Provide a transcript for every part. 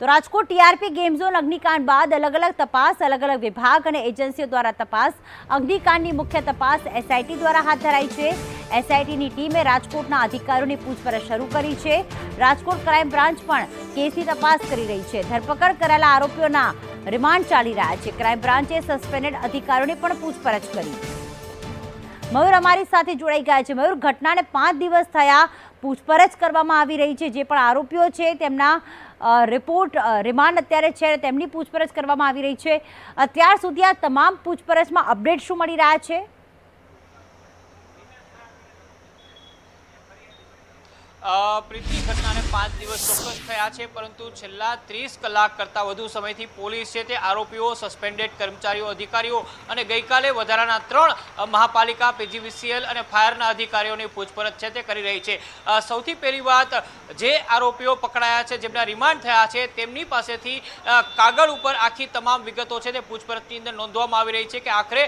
તો Rajkot TRP game zone અગ્નિકાંડ બાદ અલગ અલગ તપાસ અલગ અલગ વિભાગ અને એજન્સીઓ દ્વારા તપાસ, અગ્નિકાંડની મુખ્ય તપાસ એસઆઈટી દ્વારા હાથ ધરાઈ છે. એસઆઈટીની ટીમે રાજકોટના અધિકારીઓની પૂછપરછ શરૂ કરી છે. રાજકોટ ક્રાઇમ બ્રાન્ચ પણ કેસની તપાસ કરી રહી છે. ધરપકડ કરાયેલા આરોપીઓના રિમાન્ડ ચાલી રહ્યા છે. ક્રાઇમ બ્રાન્ચે સસ્પેન્ડેડ અધિકારીઓની પણ પૂછપરછ કરી. મયુર અમારી સાથે જોડાઈ ગયા છે. મયુર, ઘટનાને પાંચ દિવસ થયા. પૂછપરછ કરવામાં આવી રહી છે જે પણ આરોપીઓ છે, તેમના રિપોર્ટ રિમાન્ડ અત્યારે છે તેમની પૂછપરછ કરવામાં આવી રહી છે. અત્યાર સુધી આ તમામ પૂછપરછમાં અપડેટ શું મળી રહ્યા છે? પ્રીતિ ઘટનાને પાંચ દિવસ ચોક્કસ થયા છે, પરંતુ છેલ્લા ત્રીસ કલાક કરતાં વધુ સમયથી પોલીસ છે તે આરોપીઓ સસ્પેન્ડેડ કર્મચારીઓ, અધિકારીઓ અને ગઈકાલે વધારાના ત્રણ મહાપાલિકા, પીજીવીસીએલ અને ફાયરના અધિકારીઓની પૂછપરછ છે તે કરી રહી છે. સૌથી પહેલી વાત, જે આરોપીઓ પકડાયા છે, જેમના રિમાન્ડ થયા છે, તેમની પાસેથી કાગળ ઉપર આખી તમામ વિગતો છે તે પૂછપરછની અંદર નોંધવામાં આવી રહી છે કે આખરે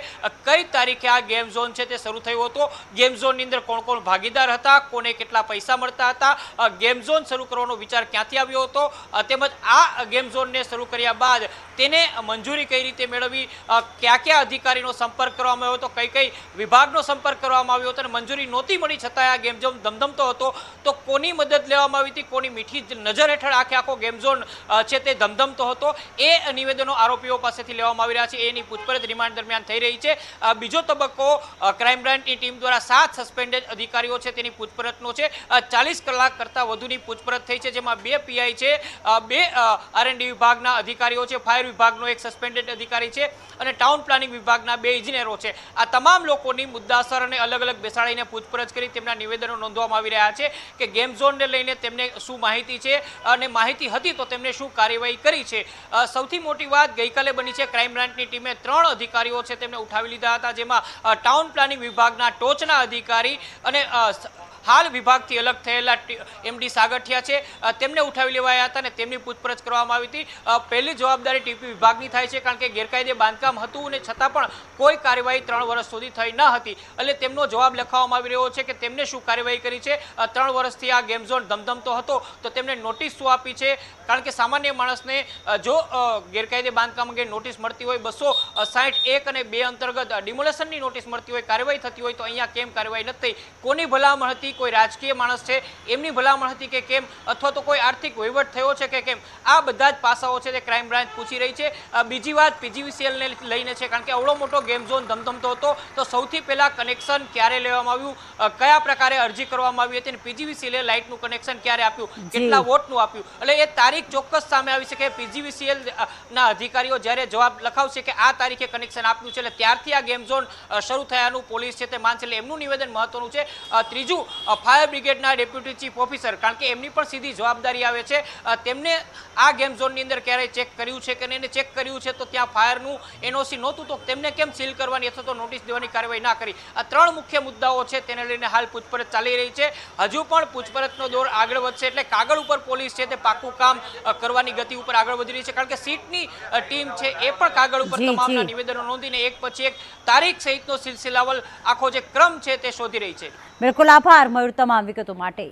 કઈ તારીખે આ ગેમ ઝોન છે તે શરૂ થયો હતો? ગેમ ઝોનની અંદર કોણ કોણ ભાગીદાર હતા? કોને કેટલા પૈસા મળતા હતા? ગેમ ઝોન શરૂ કરવાનો વિચાર ક્યાંથી આવ્યો હતો? તેમજ આ ગેમ ઝોનને શરૂ કર્યા બાદ તેને મંજૂરી કઈ રીતે મેળવવી ક્યાં કયા અધિકારીનો સંપર્ક કરવામાં આવ્યો હતો? કઈ કઈ વિભાગનો સંપર્ક કરવામાં આવ્યો હતો? અને મંજૂરી નહોતી મળી છતાં આ ગેમ ઝોન ધમધમતો હતો. તો કોની મદદ લેવામાં આવી હતી? કોની મીઠી નજર હેઠળ આખે આખો ગેમ ઝોન છે તે ધમધમતો હતો? એ નિવેદનો આરોપીઓ પાસેથી લેવામાં આવી રહ્યા છે. એની પૂછપરછ રિમાન્ડ દરમિયાન થઈ રહી છે. બીજો તબક્કો ક્રાઇમ બ્રાન્ચની ટીમ દ્વારા સાત સસ્પેન્ડેડ અધિકારીઓ છે. તેની પૂછપરછનો છે. ચાલીસ કલાક કરતાં વધુની પૂછપરછ થઈ છે, જેમાં બે પીઆઈ છે બે આરએનડી વિભાગના અધિકારીઓ છે, ફાયર વિભાગનો એક સસ્પેન્ડેડ અધિકારી છે અને ટાઉન પ્લાનિંગ વિભાગના બે ઇજનેરો છે. આ તમામ લોકોની મુદ્દાસર અને અલગ અલગ બેસાડીને પૂછપરછ કરી તેમના નિવેદનો નોંધવામાં આવી રહ્યા છે કે ગેમ ઝોનને લઈને તેમને શું માહિતી છે અને માહિતી હતી તો તેમને શું કાર્યવાહી કરી છે. સૌથી મોટી વાત ગઈકાલે બની છે ક્રાઇમ બ્રાન્ચની ટીમે ત્રણ અધિકારીઓ છે તેમને ઉઠાવી લીધા હતા, જેમાં ટાઉન પ્લાનિંગ વિભાગના ટોચના અધિકારી અને હાલ વિભાગથી અલગ થયેલા એમડી સાગઠિયા છે. તેમને ઉઠાવી લેવાયા હતા અને તેમની પૂછપરછ કરવામાં આવી હતી. પહેલી જવાબદારી ટીપી વિભાગની થાય છે કારણ કે ગેરકાયદે બાંધકામ હતું અને છતાં પણ કોઈ કાર્યવાહી ત્રણ વર્ષ સુધી થઈ ન હતી. એટલે તેમનો જવાબ લખવામાં આવી રહ્યો છે કે તેમને શું કાર્યવાહી કરી છે? ત્રણ વર્ષથી આ ગેમ ઝોન ધમધમતો હતો તો તેમને નોટિસ શું આપી છે? કારણ કે સામાન્ય માણસને જો ગેરકાયદે બાંધકામ અંગે નોટિસ મળતી હોય બસો સાઠ એક અને બે અંતર્ગત ડિમોલેશનની નોટિસ મળતી હોય, કાર્યવાહી થતી હોય તો અહીંયા કેમ કાર્યવાહી નથી કોની ભલામણ હતી? કોઈ રાજકીય માણસ છે? એમની ભલામણ હતી કે કેમ અથવા તો કોઈ આર્થિક વહીવટ થયો છે કે કેમ? આ બધા જ પાસાઓ છે તે ક્રાઇમ બ્રાન્ચ પૂછી રહી છે. બીજી વાત પીજીવીસીએલને લઈને છે કારણ કે અવળો મોટો ગેમ ઝોન ધમધમતો હતો. તો સૌથી પહેલાં કનેક્શન ક્યારે લેવામાં આવ્યું? કયા પ્રકારે અરજી કરવામાં આવી હતી અને પીજીવીસીએલે લાઇટનું કનેક્શન ક્યારે આપ્યું? કેટલા વોટનું આપ્યું? એટલે એ તારીખ ચોક્કસ સામે આવી છે કે પીજીવીસીએલ ના અધિકારીઓ જ્યારે જવાબ લખાવશે કે આ તારીખે કનેક્શન આપ્યું છે એટલે ત્યારથી આ ગેમ ઝોન શરૂ થયાનું પોલીસ છે તે માનશે. એટલે એમનું નિવેદન મહત્વનું છે. ત્રીજું ફાયર બ્રિગેડના ડેપ્યુટી ચીફ ઓફિસર કારણ કે એમની પણ સીધી જવાબદારી આવે છે. તેમને આ ગેમ ઝોનની અંદર ક્યારેય ચેક કર્યું છે કે નહીં? એને ચેક કર્યું છે તો ત્યાં ફાયરનું એનઓસી નહોતું તો તેમને કેમ સીલ કરવાની અથવા તો નોટિસ દેવાની કાર્યવાહી ના કરી? આ ત્રણ મુખ્ય મુદ્દાઓ છે તેને લઈને હાલ પૂછપરછ ચાલી રહી છે. હજુ પણ પૂછપરછનો દોર આગળ વધશે એટલે કાગળ ઉપર પોલીસ છે તે પાકું કામ કરવાની ગતિ ઉપર આગળ વધી રહી છે. કારણ કે સીટની ટીમ છે એ પણ કાગળ ઉપર તમામના નિવેદનો નોંધીને એક પછી એક તારીખ સહિતનો સિલસિલાવલ આખો જે ક્રમ છે તે શોધી રહી છે. બિલકુલ આભાર મયુર તમામ વિગતો માટે.